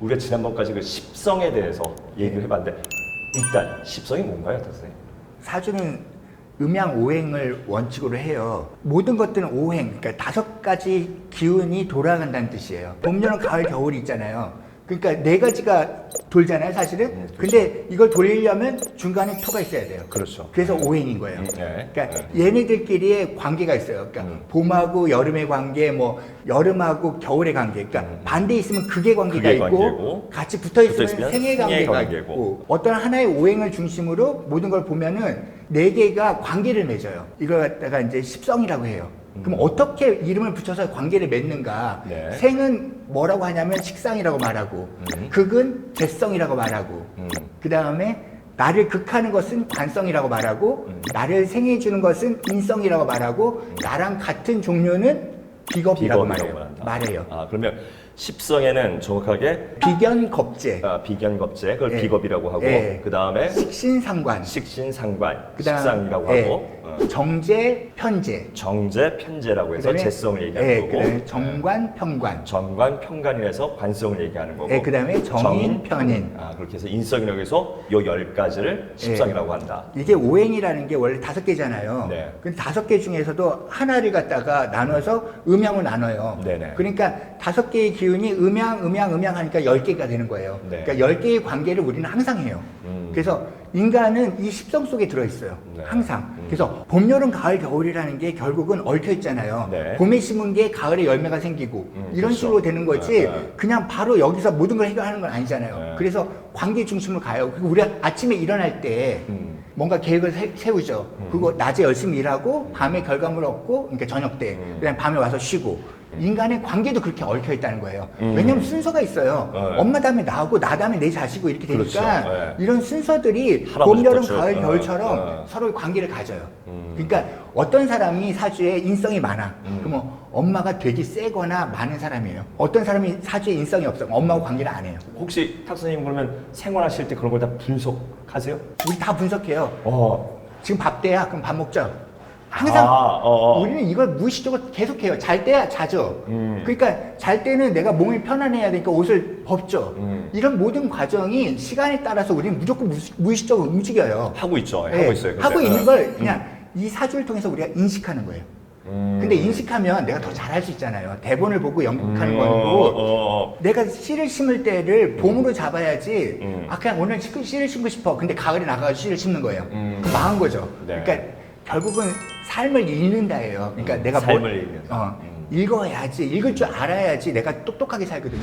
우리가 지난번까지 그 십성에 대해서 얘기를 해봤는데 일단 십성이 뭔가요, 선생? 사주는 음양 오행을 원칙으로 해요. 모든 것들은 오행, 그러니까 다섯 가지 기운이 돌아간다는 뜻이에요. 봄, 여름, 가을, 겨울이 있잖아요. 그러니까 네 가지가 돌잖아요, 사실은. 음, 그렇죠. 근데 이걸 돌리려면 중간에 토가 있어야 돼요. 그렇죠. 그래서 오행인 거예요. 음, 네. 그러니까 얘네들끼리의 관계가 있어요. 그러니까 음. 봄하고 여름의 관계, 뭐 여름하고 겨울의 관계. 그러니까 반대 있으면 극의 관계가 극의 있고 관계고, 같이 붙어 있으면 붙어 있으면 생의 생의 관계가 관계고. 있고 어떤 하나의 오행을 중심으로 모든 걸 보면은 네 개가 관계를 맺어요. 이걸 갖다가 이제 십성이라고 해요. 그럼 어떻게 이름을 붙여서 관계를 맺는가? 음. 네. 생은 뭐라고 하냐면 식상이라고 말하고, 음. 극은 재성이라고 말하고, 음. 그 다음에 나를 극하는 것은 관성이라고 말하고, 음. 나를 생해 주는 것은 인성이라고 말하고, 나랑 같은 종류는 비겁이라고 비겁이라고 말해요. 말한다. 말해요. 아 그러면 십성에는 정확하게 비견겁제, 아, 비견겁제, 그걸 예. 비겁이라고 하고 예. 그 다음에 식신상관, 식신상관, 그다음- 식상이라고 예. 하고 어, 정제, 편제, 정제, 편제라고 해서 그다음에- 재성을 얘기하는 예, 거고 그다음에 정관, 편관. 정관, 편관이라서 관성을 얘기하는 거고 예, 그다음에 정인, 편인. 아 그렇게 해서 인성이라고 해서 요 열 가지를 십성이라고 한다. 이게 오행이라는 게 원래 다섯 개잖아요. 네. 근데 다섯 개 중에서도 하나를 갖다가 나눠서 음양을 나눠요. 네네. 그러니까 다섯 개의 기운이 음양, 음양, 음양 하니까 열 개가 되는 거예요. 네. 그러니까 열 개의 관계를 우리는 항상 해요. 음. 그래서 인간은 이 십성 속에 들어있어요. 네. 항상. 음. 그래서 봄, 여름, 가을, 겨울이라는 게 결국은 얽혀 있잖아요. 네. 봄에 심은 게 가을에 열매가 생기고 음, 이런 그렇죠. 식으로 되는 거지 네, 네. 그냥 바로 여기서 모든 걸 해결하는 건 아니잖아요. 네. 그래서 관계 중심으로 가요. 그리고 우리가 아침에 일어날 때 음. 뭔가 계획을 세, 세우죠. 그리고 낮에 열심히 일하고 밤에 결과물을 얻고 그러니까 저녁 때 음. 그다음 밤에 와서 쉬고 인간의 관계도 그렇게 얽혀 있다는 거예요. 음. 왜냐하면 순서가 있어요. 네. 엄마 다음에 나하고 나 다음에 내 자식이고 이렇게 되니까 그렇죠. 네. 이런 순서들이 봄, 여름, 또 가을, 쭉, 겨울처럼 네. 서로의 관계를 가져요. 음. 그러니까 어떤 사람이 사주에 인성이 많아. 음. 그러면 엄마가 되게 세거나 많은 사람이에요. 어떤 사람이 사주에 인성이 없어. 엄마하고 관계를 안 해요. 혹시 탁 선생님 그러면 생활하실 때 그런 걸 다 분석하세요? 우리 다 분석해요. 어. 지금 밥 때야? 그럼 밥 먹자. 항상 아, 어, 어. 우리는 이걸 무의식적으로 계속해요. 잘 때야 자죠. 음. 그러니까 잘 때는 내가 몸이 편안해야 되니까 옷을 벗죠. 음. 이런 모든 과정이 시간에 따라서 우리는 무조건 무의식- 무의식적으로 움직여요. 하고 있죠. 예, 하고 있어요. 하고 있는 어. 걸 그냥 이 사주를 통해서 우리가 인식하는 거예요. 음. 근데 인식하면 내가 더 잘할 수 있잖아요. 대본을 보고 연극하는 음, 거고 어, 어. 내가 씨를 심을 때를 봄으로 잡아야지. 음. 아 그냥 오늘 씨- 씨를 심고 싶어. 근데 가을에 나가서 씨를 심는 거예요. 음. 그럼 망한 거죠. 네. 그러니까 결국은 삶을 읽는다예요. 그러니까 음, 내가 삶을 뭘, 읽는다. 어, 음. 읽어야지, 읽을 줄 알아야지 내가 똑똑하게 살거든요.